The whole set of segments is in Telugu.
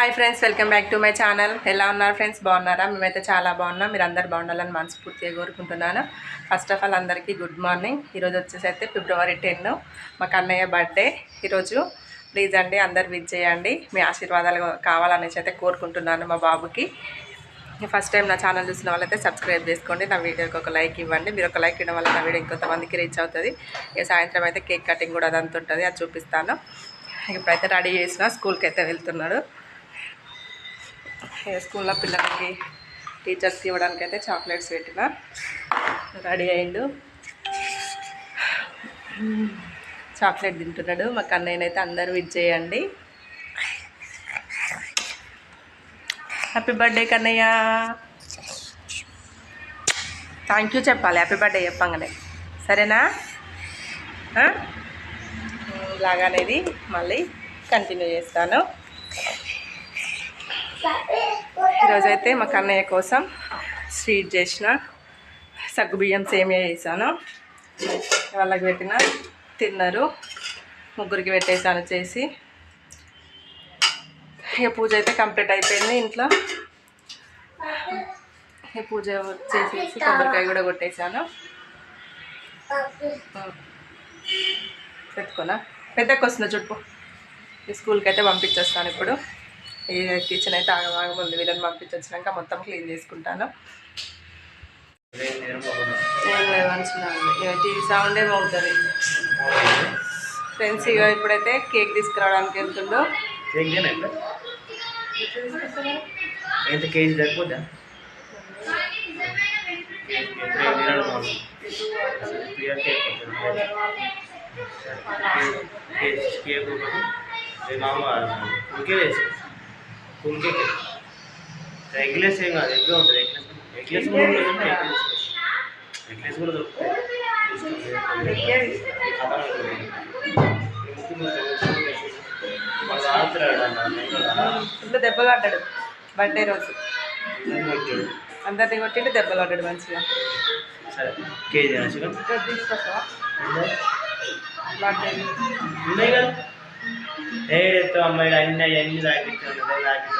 Hi friends welcome back to my channel ఎలా ఉన్నారు ఫ్రెండ్స్ బాగున్నారా? మేమైతే చాలా బాగున్నాం. మీరు అందరు బాగుండాలని మనస్ఫూర్తిగా కోరుకుంటున్నాను. ఫస్ట్ ఆఫ్ ఆల్ అందరికీ గుడ్ మార్నింగ్ ఈరోజు వచ్చేసి అయితే ఫిబ్రవరి టెన్ మా కన్నయ్య బర్త్డే ఈరోజు ప్లీజ్ అండి అందరు విజ్ చేయండి. మీ ఆశీర్వాదాలు కావాలనేసి అయితే కోరుకుంటున్నాను మా బాబుకి. ఫస్ట్ టైం నా ఛానల్ చూసిన వాళ్ళైతే సబ్స్క్రైబ్ చేసుకోండి. నా వీడియోకి ఒక లైక్ ఇవ్వండి. మీరు ఒక లైక్ ఇవ్వడం వల్ల నా వీడియో ఇంకొంతమందికి రీచ్ అవుతుంది. ఇక సాయంత్రం అయితే కేక్ కటింగ్ కూడా అదంతా ఉంటుంది. అది చూపిస్తాను. ఇప్పుడైతే రెడీ చేసిన స్కూల్కి అయితే వెళ్తున్నాడు. స్కూల్లో పిల్లలకి టీచర్స్కి ఇవ్వడానికి అయితే చాక్లెట్స్ పెట్టిన. రెడీ అయిండు. చాక్లెట్ తింటున్నాడు. మా కన్నయ్యనైతే అందరూ విజ్ చేయండి. Happy birthday Kannayya. Thank you చెప్పాలి. హ్యాపీ బర్త్డే చెప్పంగానే. సరేనా? లాగా అనేది మళ్ళీ కంటిన్యూ చేస్తాను. ఈరోజైతే మా కన్నయ్య కోసం స్వీట్ చేసిన సగ్గుబియ్యం సేమియా చేశాను. వాళ్ళకి పెట్టిన తిన్నారు ముగ్గురికి పెట్టేసాను చేసి. ఇక పూజ అయితే కంప్లీట్ అయిపోయింది ఇంట్లో. ఈ పూజ చేసేసి కొబ్బరికాయ కూడా కొట్టేశాను. పెట్టుకోనా? పెద్దకు వస్తుంది చుట్టూ ఈ స్కూల్కి అయితే పంపించేస్తాను ఇప్పుడు. ఈ కిచెన్ అయితే ఆగమాగముంది వీళ్ళని పంపించొచ్చినాక మొత్తం క్లీన్ చేసుకుంటాను ఉంది టీవీ సౌండ్ ఏమవుతుంది ఫ్రెండ్స్ ఇక ఇప్పుడైతే కేక్ తీసుకురావడానికి వెళ్తుండో ఎంత కేజీ సరిపోద్దా కేక్ మామూలు కుల్కే వేసి కుల్కే ఎగ్లెస్ ఏం కాదు ఎగ్గా ఉంటుంది ఎగ్లెస్ కూడా ఉంటుంది ఎగ్లెస్ కూడా దొరుకుతాయి. ఫుల్ దెబ్బలు పడ్డాడు బర్త్డే రోజు. అందరిని కొట్టిండు. దెబ్బలు పడ్డాడు మంచిగా. సరే కేజీ తీసుకొస్తావా? ఉన్నాయి కదా. ఏడెత్తు అమ్మాయి అన్ని అన్ని రాకిచ్చాను రాకిచ్చాను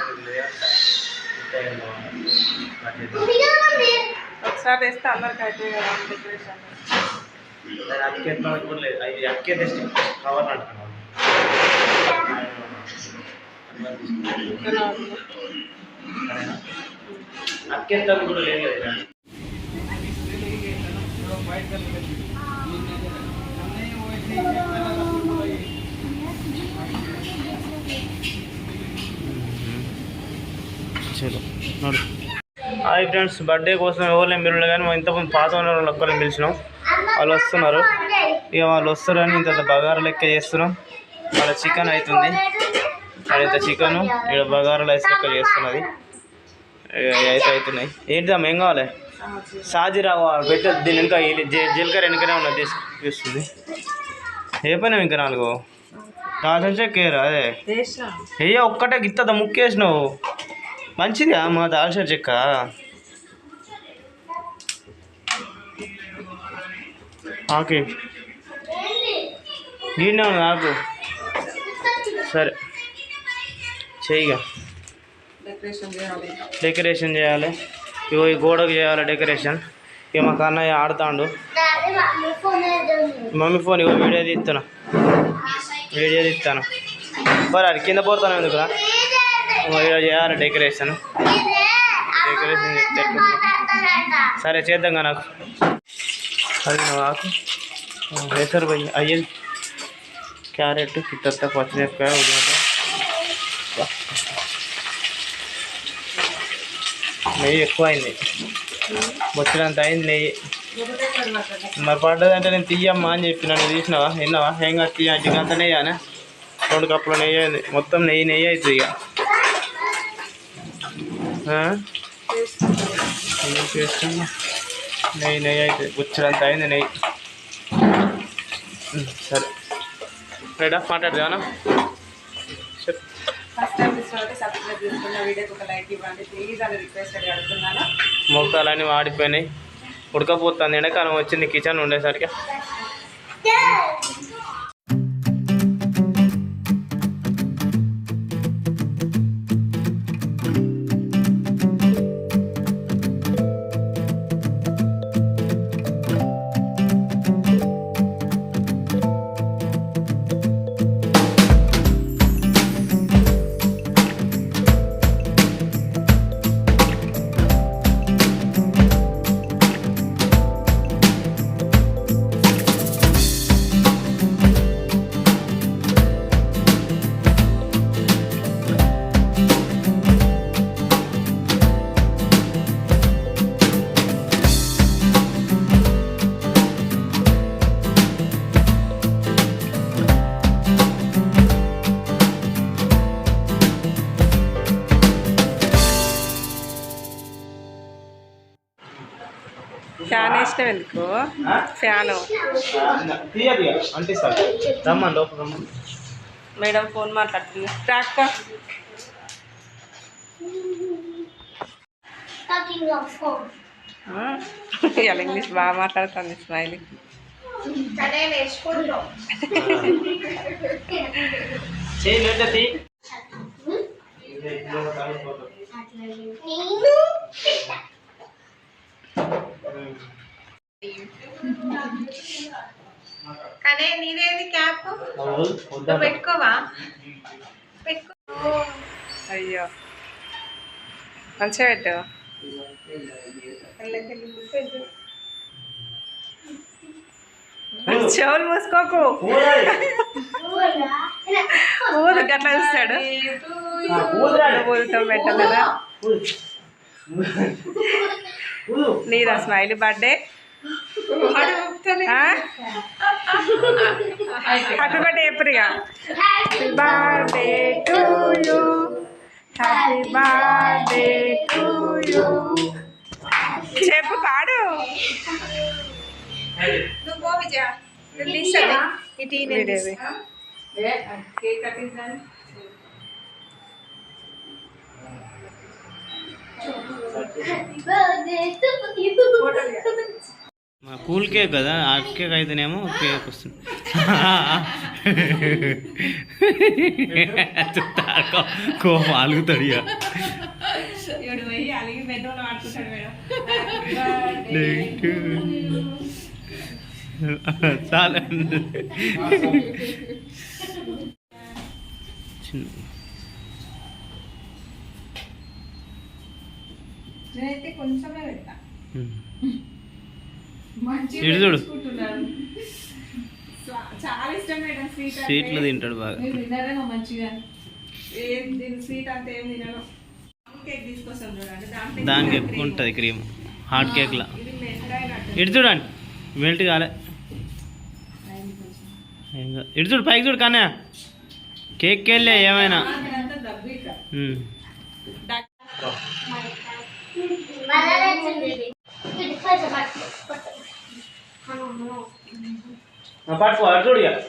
ఒకసారి వేస్తే అందరికి అయితే డెకరేషన్ కూడా లేదు. అది అక్కే కవర్ అంటున్నాను అక్కెత్తాం కూడా లేదు చలో నడు. హాయ్ ఫ్రెండ్స్ బర్త్డే కోసం ఎవరు మీరు కానీ మా ఇంతకుముందు పాత ఉన్న వాళ్ళు ఒక్కరిని పిలిచినాం. వాళ్ళు వస్తున్నారు. ఇక వాళ్ళు వస్తారని ఇంత బగారా లెక్క చేస్తున్నాం. వాళ్ళ చికెన్ అవుతుంది. అది ఇంత చికెన్ ఇక్కడ బగారా రైస్ లెక్క చేస్తున్నది. ఇక అయితే అవుతున్నాయి. ఏంటిదా ఏం కావాలి? సాజీరా పెట్టు. దీని ఇంకా జీలకర్ర వెనకనే ఉన్నది తీసుకు తీస్తుంది. ఏ పని ఇంకా నాలుగు? దాల్చిన చెక్క అదే? వేసిన. అయ్య ఒక్కటే గిత్తద ముక్కేసినావు? మంచిదా మా దాల్చిన చెక్క. ఆకే. గిన్నె ఆకు. సరే. చెయ్యిగా డెకరేషన్ చేయాలి. ఇగో ఈ గోడకు చేయాలి డెకరేషన్. ఇక మా కన్నయ్య ఆడుతాండు. మమ్మీ ఫోన్ ఇగో వీడియో తీస్తున్నా వీడియో తీస్తాను మరి కింద పోతాను ఎందుకురా? ఈరోజు చేయాలి డెకరేషన్. డెకరేషన్ చెప్తే సరే చేద్దాం కదా నాకు. అది నాకు? ఆకు వేసారు పోయి అయ్యేది క్యారెట్ కిత్తత్త పచ్చిమిరపకాయ ఉల్లిగడ్డ. నెయ్యి ఎక్కువ అయింది వచ్చినంత అయింది నెయ్యి. మరి పడ్డదంటే నేను తీయమ్మా అని చెప్పి నన్ను తీసినావా? విన్నావా ఏం కాదు తీయ అంత నెయ్యి అని. రెండు కప్పులు నెయ్యి అయింది. మొత్తం నెయ్యి నెయ్యి అవుతుంది ఇక. ఏం చేస్తున్నా? నెయ్యి నెయ్యి అవుతుంది వచ్చినంత అయింది నెయ్యి. సరే. రైడా మాట్లాడదానా చెప్పు ఫస్ట్ టైం చూసినట్టు సబ్స్క్రైబ్ చేసుకున్న వీడియోకి ఒక లైక్ ఇవ్వండి. ప్లీజ్ అని రిక్వెస్ట్ అడిగి అడుగుతున్నాను. మొక్కలన్నీ వాడిపోయినాయి. ఉడకపోతుంది. ఎండాకాలం వచ్చింది. కిచెన్ ఉండేసరికి. ఫ్యాన్ వేసినాం ఎందుకు? ఫ్యాను. మేడం ఫోన్ మాట్లాడుతుంది. ఇవాళ ఇంగ్లీష్ బాగా మాట్లాడుతుంది స్మైలీ. నేను కానీ నీదేది క్యాప్? పెట్టుకోవా? పెట్టుకో. అయ్యో. మంచిగా పెట్టు. చెవులు మూసుకోకు. ఊదు గట్లా చూస్తాడు. ఊదుతో పెట్టలేదా? నీదా smiley birthday? Happy birthday ఎప్పుడుగా? Birthday to you happy birthday to you చెప్పు పాడు. నువ్వు విజయ. ఇటు కేక్ కట్టించాను మా కూల్ కేక్ కదా ఆ కేక్ అయితేనేమో కేక్ వస్తుంది. కోపం అలుగుతాడు ఇక. చాలా చిన్న నేనైతే కొంచెమే ఇటు చూడు. చాలా ఇష్టం మేడం స్వీట్ స్వీట్లు తింటాడు బాగా. తిన్నారేమో మంచిగా. ఏం స్వీట్ అంతా ఏం తినను. కేక్ తీసుకొస్తాం చూడండి. దాంట్లో దానికి ఎక్కువ ఉంటుంది క్రీమ్ హాట్ కేక్లా ఇటు చూడండి. మెల్ట్ కాలే. ఇటు చూడు పైకి చూడు కానీ కేక్ వెళ్ళే ఏమైనా. પાટકો હાર જોડ્યા